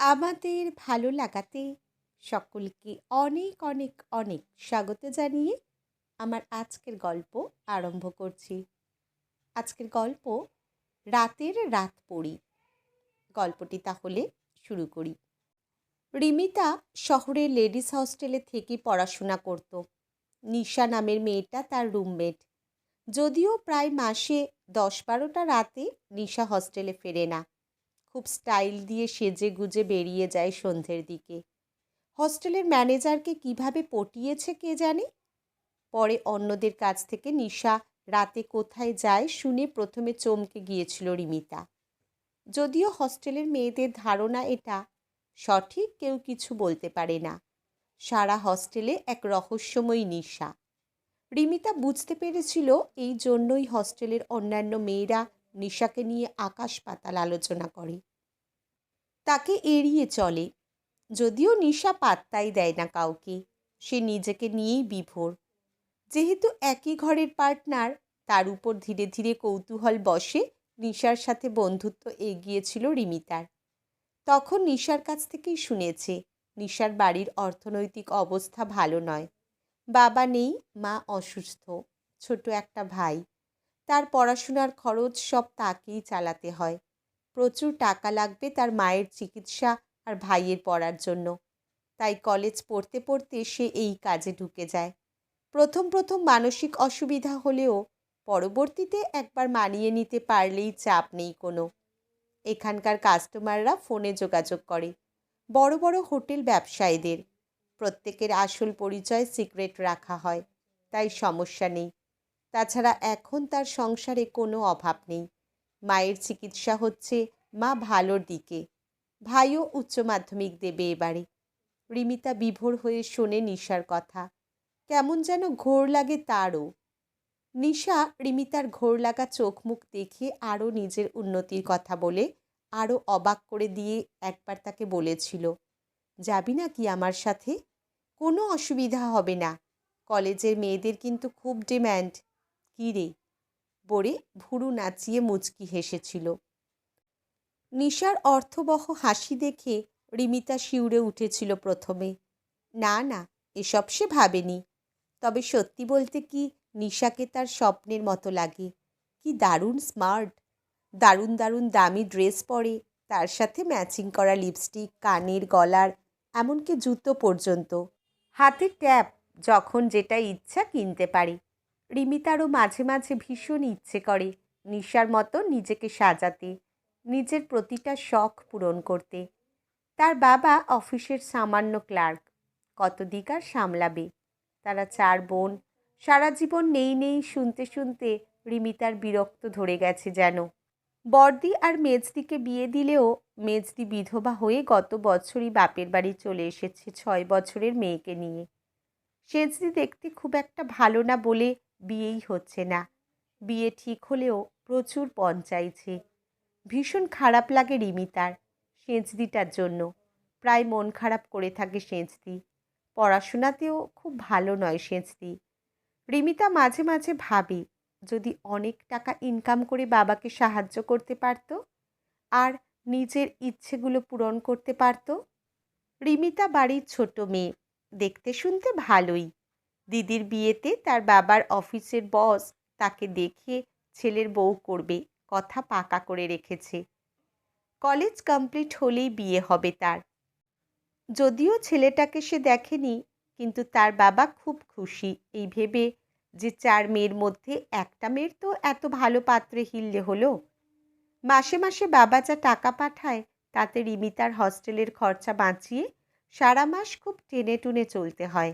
আমাদের ভালো লাগাতে সকলকে অনেক অনেক অনেক স্বাগত জানিয়ে আমার আজকের গল্প আরম্ভ করছি। আজকের গল্প রাতের রাত পড়ি। গল্পটি তাহলে শুরু করি। রিমিতা শহরের লেডিস হস্টেলে থেকে পড়াশোনা করত। নিশা নামের মেয়েটা তার রুমমেট। যদিও প্রায় মাসে দশ বারোটা রাতে নিশা হস্টেলে ফেরে না। খুব স্টাইল দিয়ে সেজে গুজে বেরিয়ে যায় সন্ধ্যের দিকে। হস্টেলের ম্যানেজারকে কীভাবে পটিয়েছে কে জানে? পরে অন্যদের কাছ থেকে নিশা রাতে কোথায় যায় শুনে প্রথমে চমকে গিয়েছিল রিমিতা। যদিও হস্টেলের মেয়েদের ধারণা এটা, সঠিক কেউ কিছু বলতে পারে না। সারা হস্টেলে এক রহস্যময়ী নিশা। রিমিতা বুঝতে পেরেছিল এই জন্যই হস্টেলের অন্যান্য মেয়েরা নিশাকে নিয়ে আকাশ পাতাল আলোচনা করে। তাকে এড়িয়ে চলে, যদিও নিশা পাত্তাই দেয় না কাউকে, সে নিজেকে নিয়েই বিভোর। যেহেতু একই ঘরের পার্টনার, তার উপর ধীরে ধীরে কৌতূহল বসে নিশার সাথে বন্ধুত্ব এগিয়েছিল রিমিতার। তখন নিশার কাছ থেকেই শুনেছে, নিশার বাড়ির অর্থনৈতিক অবস্থা ভালো নয়। বাবা নেই, মা অসুস্থ, ছোট একটা ভাই। তার পড়াশোনার খরচ সব তাকেই চালাতে হয়। প্রচুর টাকা লাগবে তার মায়ের চিকিৎসা আর ভাইয়ের পড়ার জন্য। তাই কলেজ পড়তে পড়তে সে এই কাজে ঢুকে যায়। প্রথম প্রথম মানসিক অসুবিধা হলেও পরবর্তীতে একবার মানিয়ে নিতে পারলেই চাপ নেই কোনো। এখানকার কাস্টমাররা ফোনে যোগাযোগ করে। বড় বড় হোটেল ব্যবসায়ীদের। প্রত্যেকের আসল পরিচয় সিক্রেট রাখা হয়। তাই সমস্যা নেই। তাছাড়া এখন তার সংসারে কোনো অভাব নেই। মায়ের চিকিৎসা হচ্ছে মা ভালোর দিকে। ভাইও উচ্চ মাধ্যমিক দেবে এবারে। রিমিতা বিভোর হয়ে শোনে নিশার কথা। কেমন যেন ঘোর লাগে তারও। নিশা রিমিতার ঘোর লাগা চোখ মুখ দেখে আরও নিজের উন্নতির কথা বলে, আরও অবাক করে দিয়ে একবার তাকে বলেছিল, যাবি না কি আমার সাথে? কোনো অসুবিধা হবে না। কলেজের মেয়েদের কিন্তু খুব ডিম্যান্ড। কী রে বলে ভুরু নাচিয়ে মুচকি হেসেছিল। নিশার অর্থবহ হাসি দেখে রিমিতা শিউরে উঠেছিল প্রথমে। না না, এসব সে ভাবেনি। তবে সত্যি বলতে কি নিশাকে তার স্বপ্নের মতো লাগে। কি দারুণ স্মার্ট। দারুণ দারুণ দামি ড্রেস পরে তার সাথে ম্যাচিং করা লিপস্টিক, কানের গলার, এমনকি জুতো পর্যন্ত। হাতে ট্যাপ, যখন যেটা ইচ্ছা কিনতে পারে। রিমিতারও মাঝে মাঝে ভীষণ ইচ্ছে করে নিশার মতো নিজেকে সাজাতে, নিজের প্রতিটা শখ পূরণ করতে। তার বাবা অফিসের সামান্য ক্লার্ক, কত দিক আর সামলাবে? তারা চার বোন, সারা জীবন নেই নেই শুনতে শুনতে রিমিতার বিরক্ত ধরে গেছে যেন। বর্দি আর মেজদিকে বিয়ে দিলেও মেজদি বিধবা হয়ে গত বছরই বাপের বাড়ি চলে এসেছে ছয় বছরের মেয়েকে নিয়ে। সেজদি দেখতে খুব একটা ভালো না বলে বিয়েই হচ্ছে না। বিয়ে ঠিক হলেও প্রচুর পণ চাইছে। ভীষণ খারাপ লাগে রিমিতার সেঁচদিটার জন্য। প্রায় মন খারাপ করে থাকে সেঁচদি পড়াশোনাতেও খুব ভালো নয় সেঁচদি রিমিতা মাঝে মাঝে ভাবে, যদি অনেক টাকা ইনকাম করে বাবাকে সাহায্য করতে পারত? আর নিজের ইচ্ছেগুলো পূরণ করতে পারত? রিমিতা বাড়ির ছোট মেয়ে, দেখতে শুনতে ভালোই। দিদির বিয়েতে তার বাবার অফিসের বস তাকে দেখে ছেলের বউ করবে, কথা পাকা করে রেখেছে। কলেজ কমপ্লিট হলেই বিয়ে হবে তার। যদিও ছেলেটাকে সে দেখেনি, কিন্তু তার বাবা খুব খুশি। এই ভেবে যে চার মেয়ের মধ্যে একটা মেয়ের তো এত ভালো পাত্রে হিললে হলো। মাসে মাসে বাবা যা টাকা পাঠায়, তাতে রিমিতার হস্টেলের খরচা বাঁচিয়ে সারা মাস খুব টেনে টুনে চলতে হয়।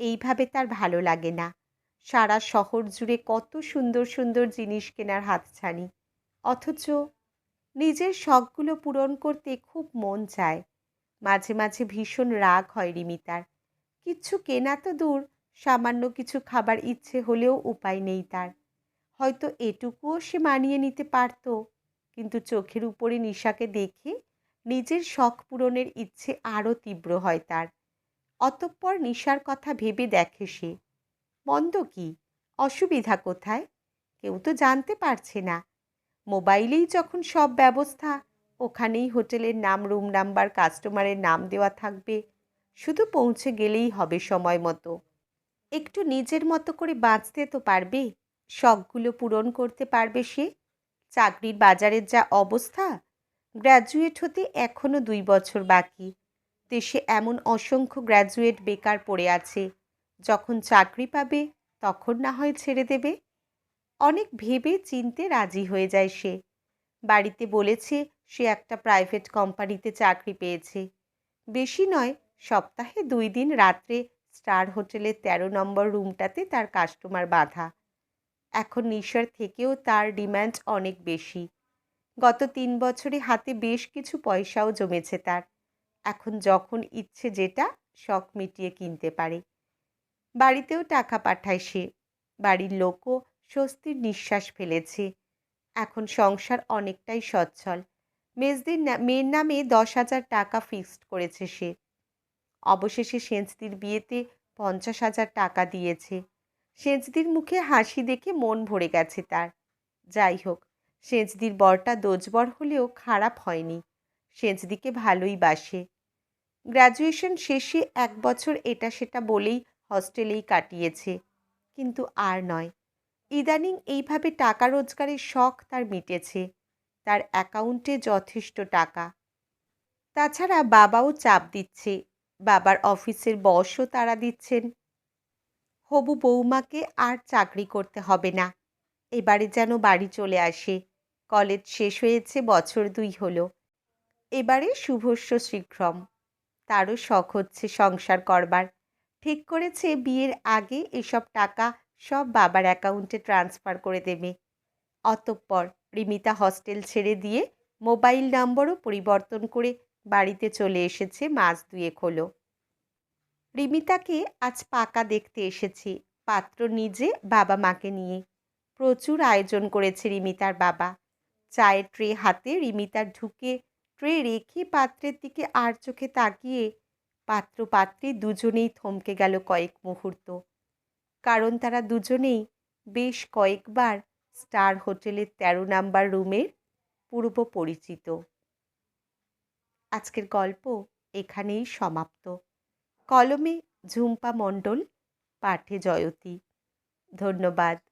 এইভাবে তার ভালো লাগে না। সারা শহর জুড়ে কত সুন্দর সুন্দর জিনিস কেনার হাতছানি। অথচ নিজের শখগুলো পূরণ করতে খুব মন চায়। মাঝে মাঝে ভীষণ রাগ হয় রিমিতার। কিচ্ছু কেনা তো দূর, সামান্য কিছু খাবার ইচ্ছে হলেও উপায় নেই তার। হয়তো এটুকুও সে মানিয়ে নিতে পারত, কিন্তু চোখের উপরে নিশাকে দেখে নিজের শখ পূরণের ইচ্ছে আরও তীব্র হয় তার। অতঃপর নিশার কথা ভেবে দেখে সে। মন্দ কি? অসুবিধা কোথায়? কেউ তো জানতে পারছে না। মোবাইলেই যখন সব ব্যবস্থা, ওখানেই হোটেলের নাম, রুম নাম্বার, কাস্টমারের নাম দেওয়া থাকবে। শুধু পৌঁছে গেলেই হবে সময় মতো। একটু নিজের মতো করে বাঁচতে তো পারবে? শখগুলো পূরণ করতে পারবে সে? চাকরির বাজারের যা অবস্থা? গ্র্যাজুয়েট হতে এখনও দুই বছর বাকি। দেশে এমন অসংখ্য গ্র্যাজুয়েট বেকার পড়ে আছে। যখন চাকরি পাবে, তখন না হয় ছেড়ে দেবে। অনেক ভেবে চিনতে রাজি হয়ে যায় সে। বাড়িতে বলেছে, সে একটা প্রাইভেট কোম্পানিতে চাকরি পেয়েছে। বেশি নয়, সপ্তাহে দুই দিন রাত্রে স্টার হোটেলের তেরো নম্বর রুমটাতে তার কাস্টমার বাঁধা। এখন নিশার থেকেও তার ডিম্যান্ড অনেক বেশি। গত তিন বছরে হাতে বেশ কিছু পয়সাও জমেছে তার। এখন যখন ইচ্ছে যেটা, শখ মিটিয়ে কিনতে পারে। বাড়িতেও টাকা পাঠায় সে। বাড়ির লোকও স্বস্তির নিঃশ্বাস ফেলেছে। এখন সংসার অনেকটাই সচ্ছল। মেজদির মেয়ের নামে দশ হাজার টাকা ফিক্সড করেছে সে। অবশেষে সেঞ্চদির বিয়েতে পঞ্চাশ হাজার টাকা দিয়েছে। সেঞ্চদির মুখে হাসি দেখে মন ভরে গেছে তার। যাই হোক সেঞ্চদির বরটা দোজবর হলেও খারাপ হয়নি। সেঞ্চদিকে ভালোই বাসে। গ্র্যাজুয়েশন শেষে এক বছর এটা সেটা বলেই হস্টেলেই কাটিয়েছে। কিন্তু আর নয়। ইদানিং এইভাবে টাকা রোজগারের শখ তার মিটেছে। তার অ্যাকাউন্টে যথেষ্ট টাকা। তাছাড়া বাবাও চাপ দিচ্ছে। বাবার অফিসের বসও তারা দিচ্ছেন। হবু বৌমাকে আর চাকরি করতে হবে না। এবারে যেন বাড়ি চলে আসে। কলেজ শেষ হয়েছে, বছর দুই হলো। এবারে শুভস্য শ্রীক্রম তারও শখ হচ্ছে সংসার করবার। ঠিক করেছে বিয়ের আগে এসব টাকা সব বাবার অ্যাকাউন্টে ট্রান্সফার করে দেবে। অতঃপর রিমিতা হস্টেল ছেড়ে দিয়ে মোবাইল নম্বরও পরিবর্তন করে বাড়িতে চলে এসেছে মাস দুয়েক হলো। রিমিতাকে আজ পাকা দেখতে এসেছি, পাত্র নিজে বাবা মাকে নিয়ে। প্রচুর আয়োজন করেছে রিমিতার বাবা। চায়ের ট্রে হাতে রিমিতার ঢুকে ট্রে রেখে পাত্রের দিকে আর চোখে তাকিয়ে? পাত্র পাত্রী দুজনেই থমকে গেল কয়েক মুহূর্ত। কারণ তারা দুজনেই বেশ কয়েকবার স্টার হোটেলের তেরো নাম্বার রুমের পূর্ব পরিচিত। আজকের গল্প এখানেই সমাপ্ত। কলমে ঝুম্পা মণ্ডল, পাঠে জয়তী। ধন্যবাদ।